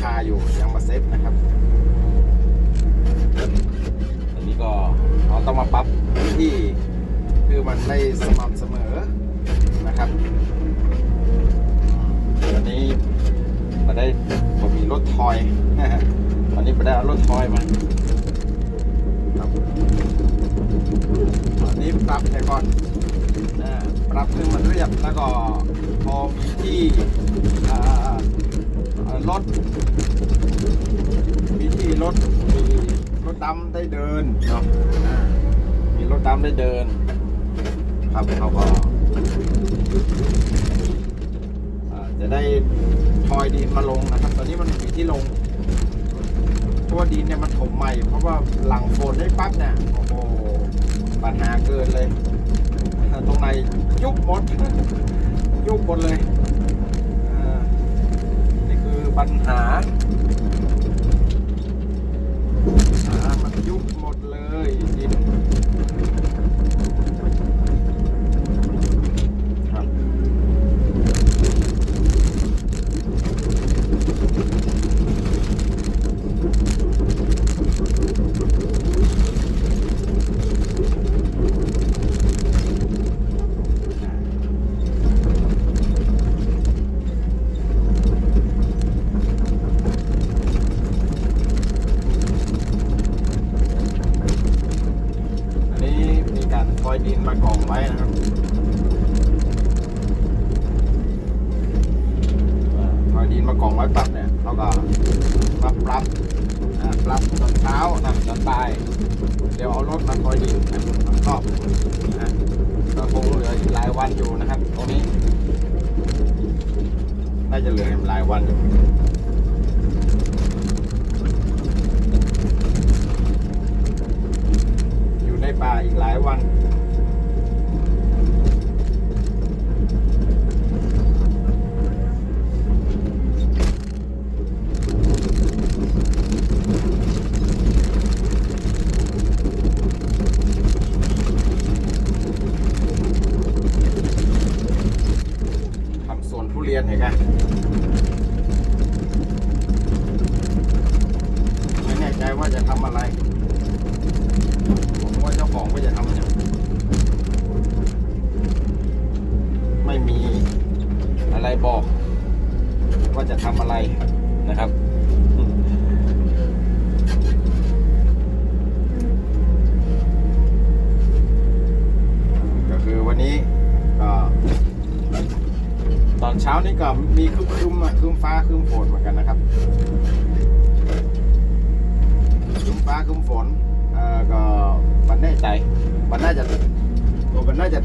คาอยู่ยังมาเซตนะครับ อันนี้ก็เราต้องมาปรับที่คือมันได้สม่ำเสมอนะครับวันนี้มาได้ผมมีรถทอยวันนี้มาได้รถทอยมาครับอันนี้ปรับแต่ก่อนปรับให้มันเรียบแล้วก็พอมีที่ รถมีที่รถมีรถดำได้เดินเนาะอ่ามีรถดำได้เดิน ครับเขาก็อ่าจะได้ทอยดินมาลงนะครับ ตอนนี้มันมีที่ลงตัวดินเนี่ยมันถมใหม่ เพราะว่าหลังฝนได้ปั๊บเนี่ยโอ้โหปัญหาเกินเลยตรงไหนยุบหมดยุบหมดเลยอ่านี่คือ ปัญหาหามันยุบหมดเลยดินครับอันนี้มีการคอยดินมากองไว้นะครับอ่า คอยดินมากองไว้ปั๊บเนี่ยเขาก็มาปรับปรับตอนเช้านะตอนบ่าย เดี๋ยวเอารถมาคอยดินนะมาครอบนะก็คงเหลืออีกหลายวันอยู่นะครับ ตรงนี้ น่าจะเหลืออีกหลายวันอยู่อยู่ในป่าอีกหลายวัน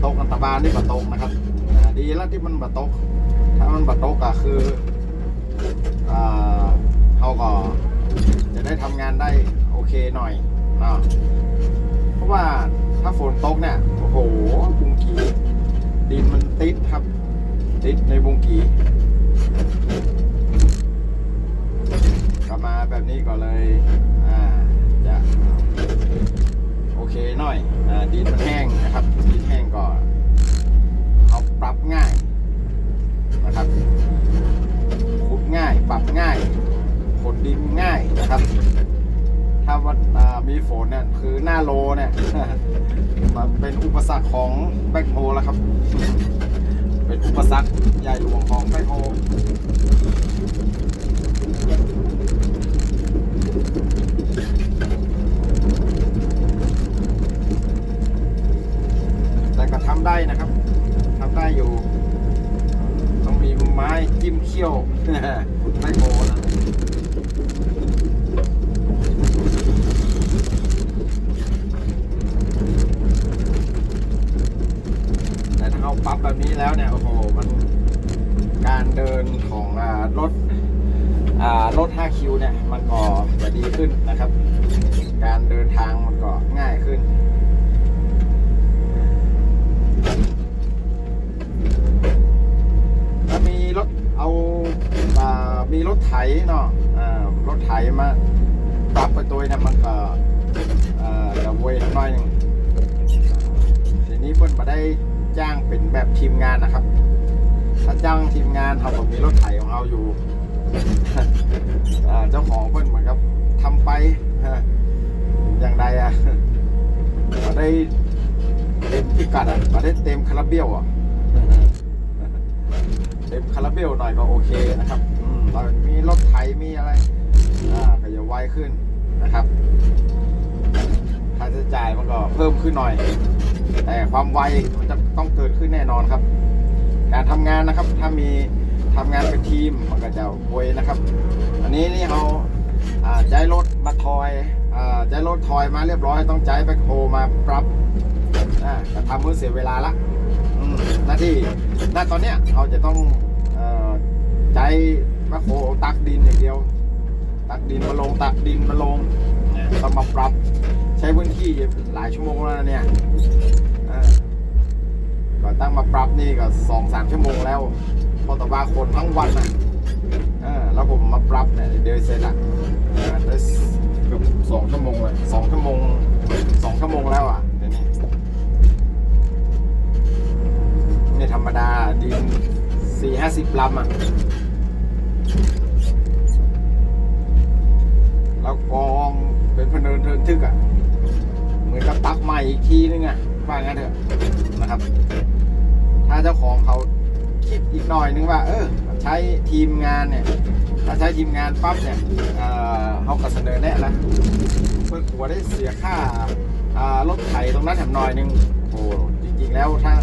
ตกอันตบานนี่มาตกนะครับดีแล้วที่มันมาตกถ้ามันมาตกก็คืออเขาก็จะได้ทำงานได้โอเคหน่อยเนาะเพราะว่าถ้าฝนตกเนี่ยโอ้โหบุงกีดินมันติดครับ ติดในวงกีกลับมาแบบนี้ก็เลยอ่าจะโอเคหน่อยอ่าดินมันแห้ง ว่ามีฝนเนี่ยคือหน้าโลเนี่ยมันเป็นอุปสรรคของแบ็คโฮแล้วครับ เป็นอุปสรรคใหญ่หลวงของแบ็คโฮแต่ก็ทำได้นะครับทำได้อยู่ ต้องมีไม้จิ้มเขี้ยวแบ็คโฮนะแต่ถ้าเขา ปรับแบบนี้แล้วเนี่ยโอ้โหมันการเดินของอรถรถ 5 คิวเนี่ยมันก็จะดีขึ้นนะครับ การเดินทางมันก็ง่ายขึ้นถ้ามีรถเอาอามีรถไถเนาะรถไถมาปรับไปตัวเนี่ยมันก็จะเวยน่อยหนึ่งทีนี้เพิ่นมาได้ จ้างเป็นแบบทีมงานนะครับถ้าจ้างทีมงานเขาก็มีรถไถของเราอยู่เจ้าของเพิ่นเหมือนกับทำไปอย่างใดอะมาได้เต็มพิกัดอะมาได้เต็มคาราเบลอะเต็มคาราเบลหน่อยก็โอเคนะครับอืมเรามีรถไถมีอะไรอ่าก็จะไวขึ้นนะครับ ค่าใช้จ่ายมันก็เพิ่มขึ้นหน่อย แต่ความไวมันจะต้องเกิดขึ้นแน่นอนครับ การทำงานนะครับถ้ามีทำงานเป็นทีมมันก็จะไวนะครับ อันนี้นี่เอาอ่าใจรถมาทอยอ่าใจรถทอยมาเรียบร้อยต้องใจแบคโฮมาปรับจะทำมือเสียเวลาละหน้าที่หน้าตอนเนี้ยเราจะต้องเอ่อใจแบคโฮตักดินอย่างเดียว ตักดินมาลงตักดินมาลงต้องมาปรับ ช้พื้นที่หลายชั่วโมงแล้วนะเนี่ยอ่าก็ตั้งมาปรับนี่ก็สองสามชั่วโมงแล้วเพอต่ว่าคนทั้งวันอะแล้วผมมาปรับเนี่ยเดี๋ยเสร็จอ่าได้เกือบสองชั่วโมงเลยสองชั่วโมงสองชั่วโมงแล้วอะเดี๋ยวนี้ไม่ธรรมดาดินสี่ห้าสิบลำอะแล้วกองเป็นพะเนินเทินทึกอะ เหมือนกับตักใหม่อีกทีนึงอะว่างั้นเถอะนะครับ ถ้าเจ้าของเขาคิดอีกหน่อยนึงว่า เออ ใช้ทีมงานเนี่ยถ้าใช้ทีมงานปั๊บเนี่ยเอ่อเขาก็เสนอแนะแล้วเพื่อหัวได้เสียค่ารถไถตรงนั้นแถมหน่อยนึงโอ้จริงๆแล้วถ้า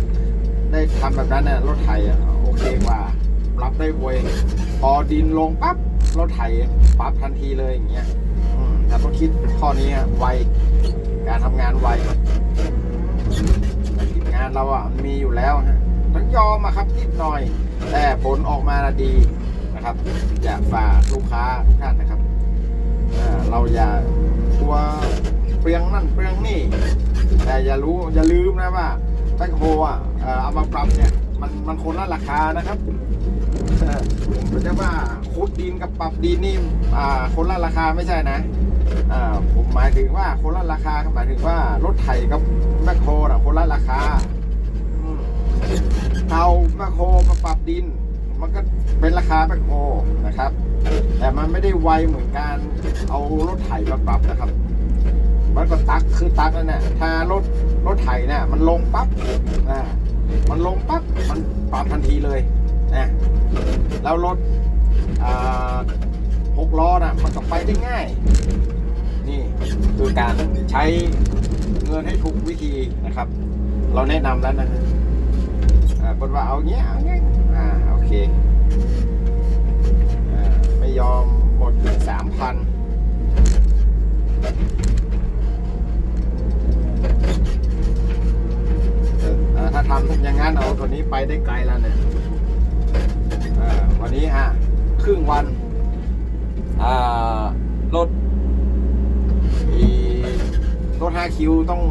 ได้ทำแบบนั้นเนี่ยรถไถอะโอเคกว่า รับได้ไวพอดินลงปั๊บรถไถปั๊บทันทีเลยอย่างเงี้ยอืมถ้าต้องคิดข้อนี้อะไว การทำงานไวงานเราอะมีอยู่แล้วฮะต้องยอมอะครับนิดหน่อย แต่ผลออกมานะดีนะครับ อย่ากฝากลูกค้าทุกท่านนะครับเราอย่ากลัวเปลืองนั่นเปลืองนี่ แต่อย่ารู้อย่าลืมนะว่าแบ็คโฮอะเอ่อเอามาปรับเนี่ยมันมันคนละราคานะครับผมจะว่าขุดดินกับปรับดินนี่อ่าคนละราคาไม่ใช่นะ อ่าผมหมายถึงว่าคนละราคาหมายถึงว่ารถไถกับแมคโครอะคนละราคาเอาแมคโครมาปรับดิน มันก็เป็นราคาแมคโครนะครับ แต่มันไม่ได้ไวเหมือนการเอารถไถมาปรับนะครับมันก็ตักคือตักนั่นแหละถ้ารถรถไถเนี่ยมันลงปั๊บอ่ามันลงปั๊บมันปรับทันทีเลยนะแล้วรถหกล้อน่ะมันก็ไปได้ง่าย คือการใช้เงินให้ถูกวิธีนะครับ เราแนะนำแล้วนะฮะอ่าคนว่าเอาเงี้ยเอาเงี้ยอ่าโอเคอไม่ยอมหมดสามพันถ้าทำอย่างนั้นเอาตัวนี้ไปได้ไกลแล้วเนี่ยวันนี้ฮะครึ่งวันรถ รถ5คิวต้อง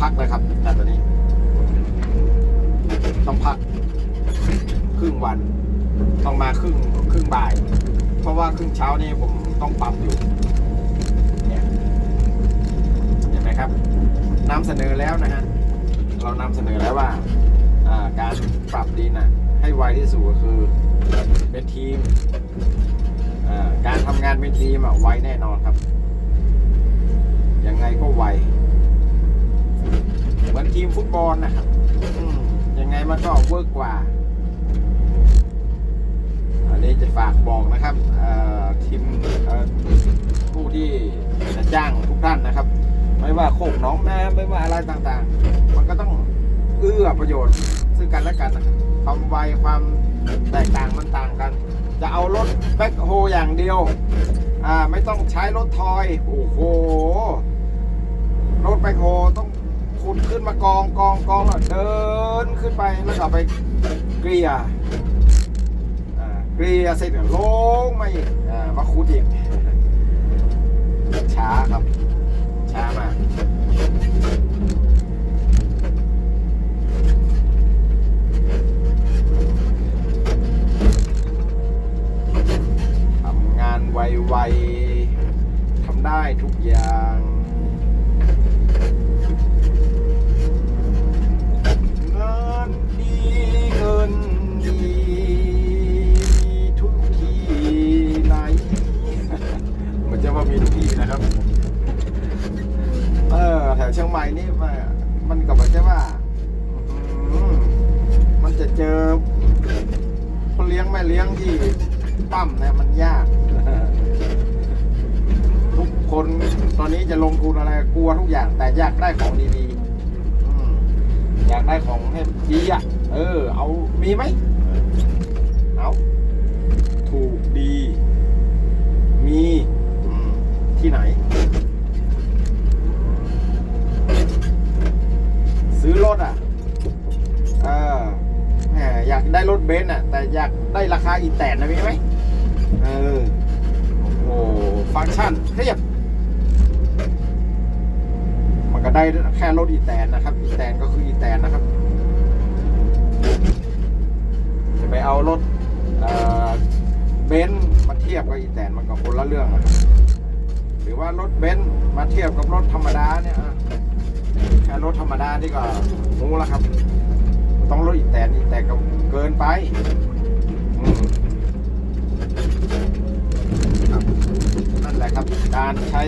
พักเลยครับแต่ตัวนี้ ต้องพัก ครึ่งวัน ต้องมาครึ่งครึ่งบ่าย เพราะว่าครึ่งเช้านี่ผมต้องปั๊มอยู่เนี่ยเห็นไหมครับนำเสนอแล้วนะฮะเรานำเสนอแล้วว่าการปรับดินนะให้ไวที่สุดก็คือเป็นทีมการทำงานเป็นทีมไวแน่นอนครับ ยังไงก็ไวเหมือนทีมฟุต บอลนะครับยังไงมันก็เวิร์กกว่า อันนี้จะฝากบอกนะครับทีมผู้ที่จะจ้างทุกท่านนะครับ ไม่ว่าโคกน้องน้ำไม่ว่าอะไรต่างๆ มันก็ต้องเอื้อประโยชน์ซึ่งกันและกันนะครับความไวความแตกต่างมันต่างกัน จะเอารถแบ็คโฮอย่างเดียวอ่าไม่ต้องใช้รถทอย โอ้โห รถแบ็คโฮต้อง ขุดขึ้นมากองกองกองแล้วเดินขึ้นไปแล้วก็ไปเกลี่ยเกลี่ยเสร็จลงมาอีกอมาขุดอีกช้าครับ ช้ามากทำงานไวๆทำได้ทุกอย่าง งแม่เลี้ยงที่ปั้มเนี่ยมันยาก ทุกคนตอนนี้จะลงทุนอะไรกลัวทุกอย่าง แต่อยากได้ของดีๆอืมอยากได้ของให้ดีอะ เออ เอามีไหมเอาถูกดี มีที่ไหน ซื้อรถอะ ได้รถเบนซ์อะ แต่อยากได้ราคาอีแตนนะมีไหมเออ โอ้ฟังก์ชันเทียบ มันก็ได้แค่รถอีแตนนะครับ อีแตนก็คืออีแตนนะครับ จะไปเอารถเบนซ์มาเทียบกับอีแตนมันก็คนละเรื่องนะครับหรือว่ารถเบนซ์มาเทียบกับรถธรรมดาเนี่ยอะแค่รถธรรมดานี่ก็รู้แล้วครับ ต้องรถอีกแตนอีแตนก็เกินไปนั่นแหละครับ การใช้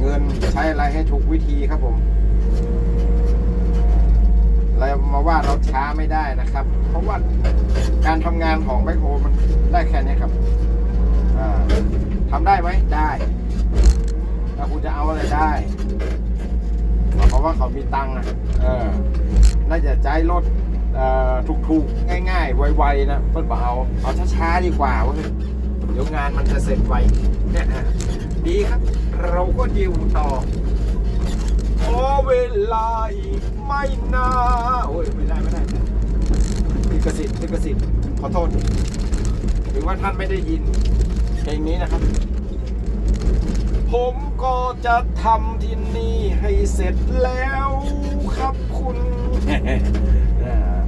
เงินใช้อะไรให้ถูกวิธีครับผมเรามาว่าเราช้าไม่ได้นะครับ เพราะว่าการทำงานของแบคโฮมันได้แค่นี้ครับอ่าทำได้ไหมได้ถ้าคุณจะเอาอะไรได้เพราะว่าเขามีตังค์อะ เออ น่าจะใจรถเอ่อถูกๆ ง่ายๆ ไวๆ นะเพิ่นบอกเอาเอาช้าๆ ดีกว่าเว้ยเดี๋ยวงานมันจะเสร็จไวเนี่ยอะดีครับ เราก็ดิวต่อโอ้เวลาอีกไม่นานโอ้ยไม่ได้ไม่ได้ลิขสิทธิ์ลิขสิทธิ์ขอโทษหรือว่าท่านไม่ได้ยินเพลงนี้นะครับ ผมก็จะทำที่นี่ให้เสร็จแล้วครับคุณ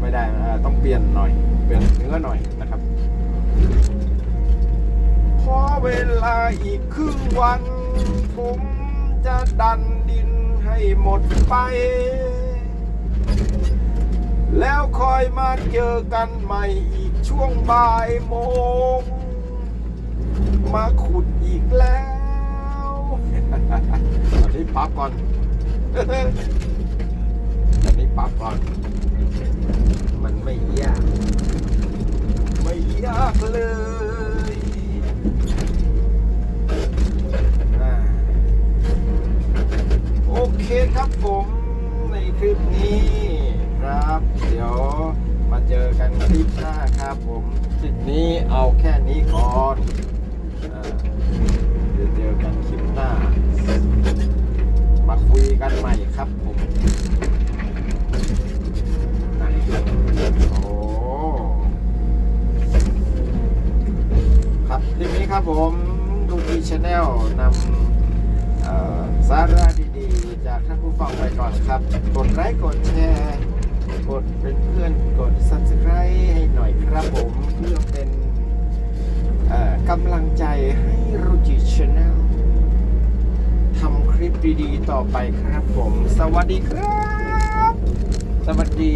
ไม่ได้ต้องเปลี่ยนหน่อย เปลี่ยนเนื้อหน่อยนะครับพอเวลาอีกครึ่งวัน ผมจะดันดินให้หมดไป แล้วคอยมาเจอกันใหม่อีกช่วงบ่ายโมง มาขุดอีกแล้วอันนี้ปั๊บก่อน ปรับก่อน มันไม่ยาก ไม่ยากเลยโอเคครับผมในคลิปนี้ครับ เดี๋ยวมาเจอกันคลิปหน้าครับผมคลิปนี้เอาแค่นี้ก่อนเดี๋ยวเจอกันคลิปหน้า มาคุยกันใหม่ครับผมไหนโอ้ ครับคลิปนี้ครับผมดูพีชแนลนำสาระดีๆ จากท่านผู้ฟังไปก่อนครับ กดไลค์กดแชร์กดเป็นเพื่อนกด subscribe ให้หน่อยครับผมเพื่อเป็นกำลังใจให้รูจิชแนลทำคลิปดีๆ ต่อไปครับผม สวัสดีครับ สวัสดี